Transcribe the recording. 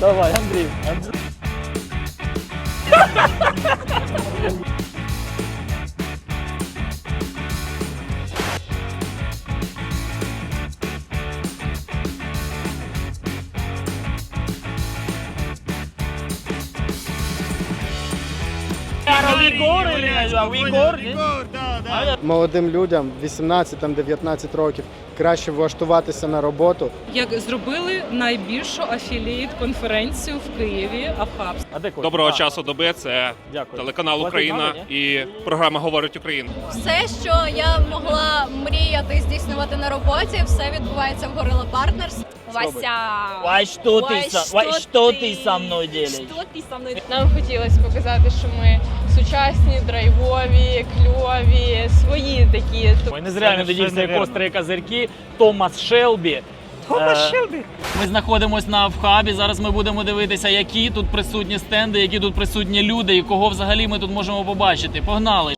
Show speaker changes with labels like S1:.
S1: Давай, Андрій. Андрій.
S2: Молодим людям 18-19 років краще влаштуватися на роботу.
S3: як зробили найбільшу афілієт конференцію в Києві Авхабс.
S1: А де Костя?
S4: Доброго
S1: А,
S4: часу доби. Це
S1: Дякую.
S4: телеканал Україна і програма Говорить Україна.
S5: Все, що я могла мріяти здійснювати на роботі, все відбувається в Gorilla Partners. Вася!
S1: Ой, що ти,
S5: Ой,
S1: со,
S5: що
S1: ой, що ти? со мною делаєш?
S5: Що ти со мною?
S6: Нам хотілося показати, що ми сучасні, драйвові, кльові, свої такі.
S1: Ой, не зря він додівся як острі козирки. Томас Шелбі. Томас Шелбі. Ми знаходимося на вхабі. Зараз ми будемо дивитися, які тут присутні стенди, які тут присутні люди, і кого взагалі ми тут можемо побачити. Погнали!